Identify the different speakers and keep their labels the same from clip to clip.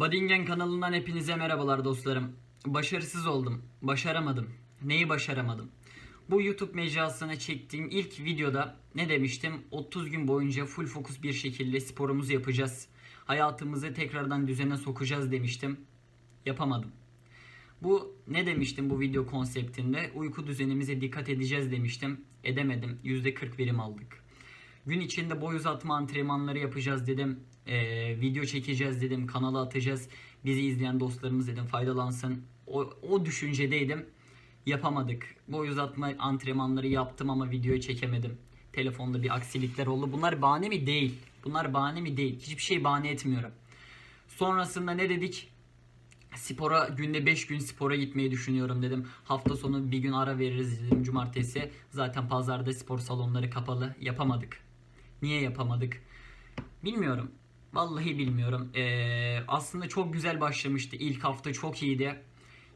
Speaker 1: Badingen kanalından hepinize merhabalar dostlarım. Başarısız oldum. Başaramadım. Neyi başaramadım? Bu YouTube mecrasına çektiğim ilk videoda ne demiştim? 30 gün boyunca full fokus bir şekilde sporumuzu yapacağız. Hayatımızı tekrardan düzene sokacağız demiştim. Yapamadım. Bu ne demiştim bu video konseptinde? Uyku düzenimize dikkat edeceğiz demiştim. Edemedim. %40 verim aldık. Gün içinde boy uzatma antrenmanları yapacağız dedim. Ee, video çekeceğiz dedim. Kanala atacağız. Bizi izleyen dostlarımız dedim faydalansın. O, o düşüncedeydim. Yapamadık. Boy uzatma antrenmanları yaptım ama videoyu çekemedim. Telefonda bir aksilikler oldu. Bunlar bahane mi? Değil. Bunlar bahane mi? Değil. Hiçbir şey bahane etmiyorum. Sonrasında ne dedik? Spora günde 5 gün spora gitmeyi düşünüyorum dedim. Hafta sonu bir gün ara veririz dedim cumartesi. Zaten pazarda spor salonları kapalı. Yapamadık. Niye yapamadık? Bilmiyorum. Vallahi bilmiyorum. Ee, aslında çok güzel başlamıştı. İlk hafta çok iyiydi.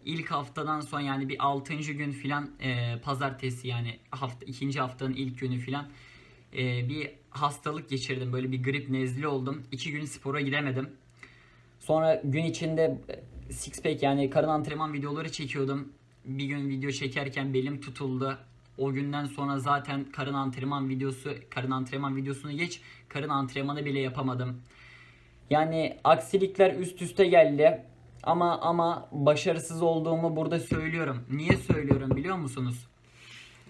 Speaker 1: İlk haftadan sonra yani bir 6. gün filan e, pazartesi yani hafta ikinci haftanın ilk günü filan e, bir hastalık geçirdim. Böyle bir grip nezli oldum. 2 gün spora gidemedim. Sonra gün içinde e, six pack yani karın antrenman videoları çekiyordum. Bir gün video çekerken belim tutuldu. O günden sonra zaten karın antrenman videosu, karın antrenman videosunu geç, karın antrenmanı bile yapamadım. Yani aksilikler üst üste geldi. Ama ama başarısız olduğumu burada söylüyorum. Niye söylüyorum biliyor musunuz?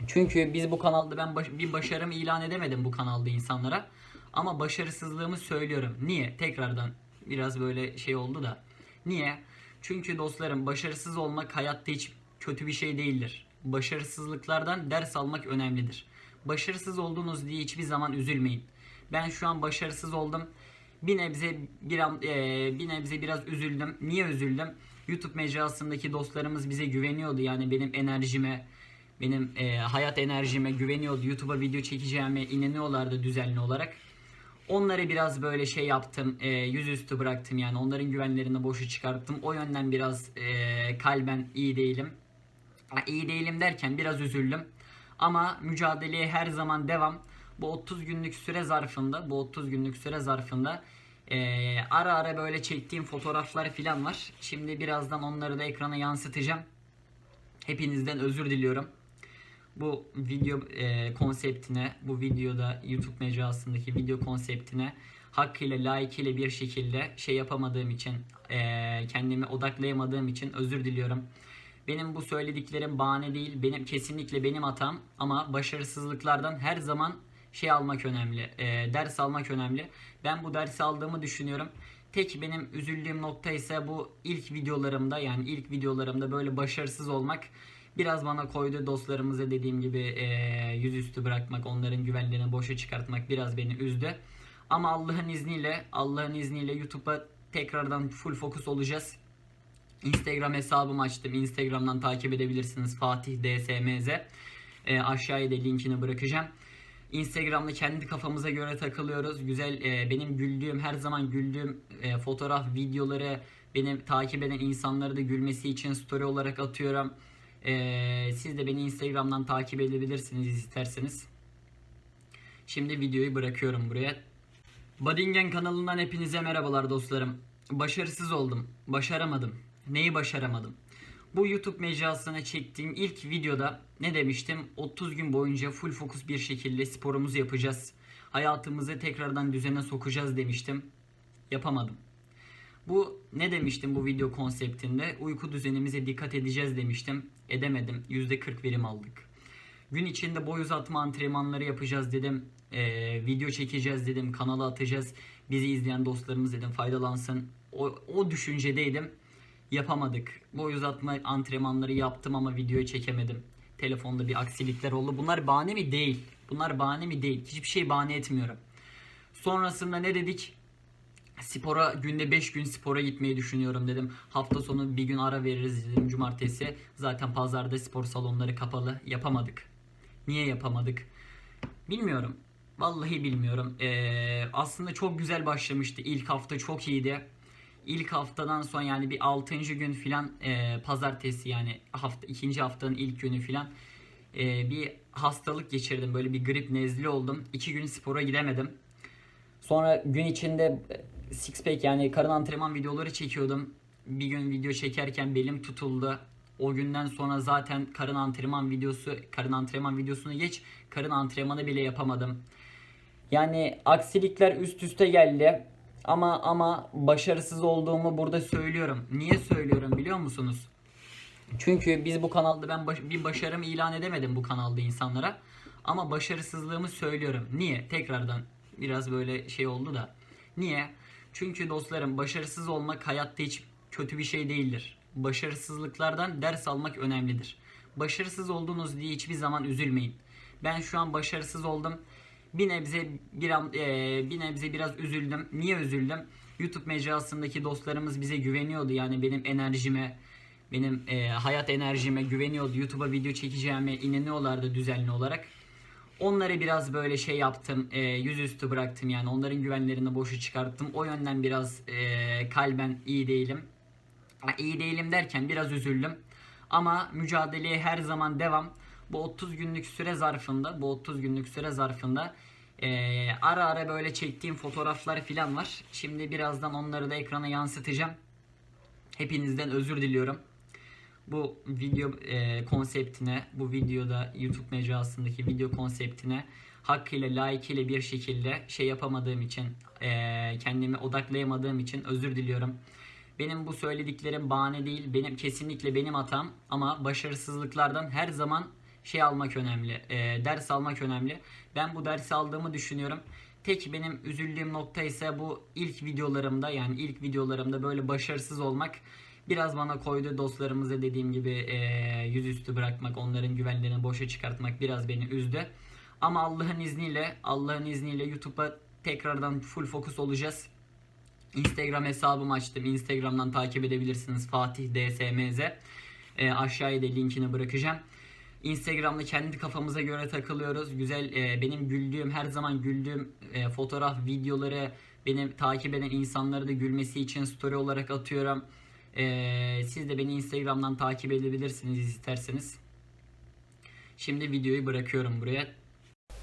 Speaker 1: Çünkü biz bu kanalda ben baş- bir başarımı ilan edemedim bu kanalda insanlara. Ama başarısızlığımı söylüyorum. Niye? Tekrardan biraz böyle şey oldu da. Niye? Çünkü dostlarım başarısız olmak hayatta hiç kötü bir şey değildir. Başarısızlıklardan ders almak önemlidir. Başarısız olduğunuz diye hiçbir zaman üzülmeyin. Ben şu an başarısız oldum. Bir nebze bir, eee, bir nebze biraz üzüldüm. Niye üzüldüm? YouTube mecrasındaki dostlarımız bize güveniyordu. Yani benim enerjime, benim eee, hayat enerjime güveniyordu. YouTube'a video çekeceğime inanıyorlardı düzenli olarak. Onları biraz böyle şey yaptım, eee, yüzüstü bıraktım yani onların güvenlerini boşu çıkarttım. O yönden biraz eee, kalben iyi değilim. İyi değilim derken biraz üzüldüm. Ama mücadeleye her zaman devam. Bu 30 günlük süre zarfında, bu 30 günlük süre zarfında eee, ara ara böyle çektiğim fotoğraflar falan var. Şimdi birazdan onları da ekrana yansıtacağım. Hepinizden özür diliyorum. Bu video e, konseptine, bu videoda YouTube mecrasındaki video konseptine hakkıyla, layıkıyla bir şekilde şey yapamadığım için, e, kendimi odaklayamadığım için özür diliyorum. Benim bu söylediklerim bahane değil, benim kesinlikle benim hatam ama başarısızlıklardan her zaman şey almak önemli, e, ders almak önemli. Ben bu dersi aldığımı düşünüyorum. Tek benim üzüldüğüm nokta ise bu ilk videolarımda yani ilk videolarımda böyle başarısız olmak biraz bana koydu dostlarımıza dediğim gibi e, yüzüstü bırakmak, onların güvenlerini boşa çıkartmak biraz beni üzdü. Ama Allah'ın izniyle, Allah'ın izniyle YouTube'a tekrardan full fokus olacağız. Instagram hesabımı açtım. Instagram'dan takip edebilirsiniz. Fatih DSMZ. E, aşağıya da linkini bırakacağım. Instagram'da kendi kafamıza göre takılıyoruz. Güzel e, benim güldüğüm her zaman güldüğüm e, fotoğraf videoları benim takip eden insanları da gülmesi için story olarak atıyorum. E, siz de beni Instagram'dan takip edebilirsiniz isterseniz. Şimdi videoyu bırakıyorum buraya. Badingen kanalından hepinize merhabalar dostlarım. Başarısız oldum. Başaramadım. Neyi başaramadım? Bu YouTube mecrasına çektiğim ilk videoda ne demiştim? 30 gün boyunca full fokus bir şekilde sporumuzu yapacağız. Hayatımızı tekrardan düzene sokacağız demiştim. Yapamadım. Bu ne demiştim bu video konseptinde? Uyku düzenimize dikkat edeceğiz demiştim. Edemedim. %40 verim aldık. Gün içinde boy uzatma antrenmanları yapacağız dedim. Ee, video çekeceğiz dedim. Kanala atacağız. Bizi izleyen dostlarımız dedim faydalansın. O, o düşüncedeydim. Yapamadık. Boy uzatma antrenmanları yaptım ama videoyu çekemedim. Telefonda bir aksilikler oldu. Bunlar bahane mi? Değil. Bunlar bahane mi? Değil. Hiçbir şey bahane etmiyorum. Sonrasında ne dedik? Spora günde 5 gün spora gitmeyi düşünüyorum dedim. Hafta sonu bir gün ara veririz dedim cumartesi. Zaten pazarda spor salonları kapalı. Yapamadık. Niye yapamadık? Bilmiyorum. Vallahi bilmiyorum. Ee, aslında çok güzel başlamıştı. İlk hafta çok iyiydi. İlk haftadan sonra yani bir 6. gün filan e, pazartesi yani hafta ikinci haftanın ilk günü filan e, bir hastalık geçirdim. Böyle bir grip nezli oldum. 2 gün spora gidemedim. Sonra gün içinde six pack yani karın antrenman videoları çekiyordum. Bir gün video çekerken belim tutuldu. O günden sonra zaten karın antrenman videosu, karın antrenman videosunu geç, karın antrenmanı bile yapamadım. Yani aksilikler üst üste geldi. Ama ama başarısız olduğumu burada söylüyorum. Niye söylüyorum biliyor musunuz? Çünkü biz bu kanalda ben baş- bir başarım ilan edemedim bu kanalda insanlara. Ama başarısızlığımı söylüyorum. Niye? Tekrardan biraz böyle şey oldu da. Niye? Çünkü dostlarım başarısız olmak hayatta hiç kötü bir şey değildir. Başarısızlıklardan ders almak önemlidir. Başarısız olduğunuz diye hiçbir zaman üzülmeyin. Ben şu an başarısız oldum. Bir nebze bir, an- eee, bir nebze biraz üzüldüm. Niye üzüldüm? YouTube mecrasındaki dostlarımız bize güveniyordu. Yani benim enerjime, benim eee, hayat enerjime güveniyordu. YouTube'a video çekeceğime inanıyorlardı düzenli olarak. Onları biraz böyle şey yaptım, eee, yüzüstü bıraktım yani onların güvenlerini boşu çıkarttım. O yönden biraz eee, kalben iyi değilim. Ha, iyi değilim derken biraz üzüldüm. Ama mücadeleye her zaman devam. Bu 30 günlük süre zarfında, bu 30 günlük süre zarfında eee, ara ara böyle çektiğim fotoğraflar falan var. Şimdi birazdan onları da ekrana yansıtacağım. Hepinizden özür diliyorum. Bu video e, konseptine, bu videoda YouTube mecrasındaki video konseptine hakkıyla, layıkıyla bir şekilde şey yapamadığım için, e, kendimi odaklayamadığım için özür diliyorum. Benim bu söylediklerim bahane değil, benim kesinlikle benim hatam ama başarısızlıklardan her zaman şey almak önemli, e, ders almak önemli. Ben bu dersi aldığımı düşünüyorum. Tek benim üzüldüğüm nokta ise bu ilk videolarımda yani ilk videolarımda böyle başarısız olmak biraz bana koydu dostlarımıza dediğim gibi e, yüzüstü bırakmak, onların güvenlerini boşa çıkartmak biraz beni üzdü. Ama Allah'ın izniyle, Allah'ın izniyle YouTube'a tekrardan full fokus olacağız. Instagram hesabımı açtım. Instagram'dan takip edebilirsiniz. Fatih DSMZ. E, aşağıya da linkini bırakacağım. Instagram'da kendi kafamıza göre takılıyoruz. Güzel e, benim güldüğüm her zaman güldüğüm e, fotoğraf videoları benim takip eden insanları da gülmesi için story olarak atıyorum. E, siz de beni Instagram'dan takip edebilirsiniz isterseniz. Şimdi videoyu bırakıyorum buraya.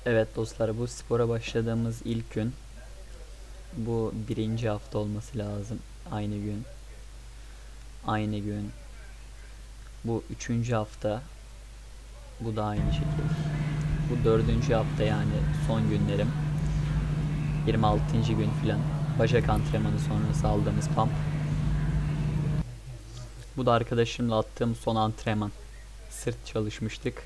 Speaker 1: Evet dostlar bu spora başladığımız ilk gün. Bu birinci hafta olması lazım. Aynı gün. Aynı gün. Bu üçüncü hafta. Bu da aynı şekilde. Bu dördüncü hafta yani son günlerim. 26. gün filan. Bacak antrenmanı sonrası aldığımız pump. Bu da arkadaşımla attığım son antrenman. Sırt çalışmıştık.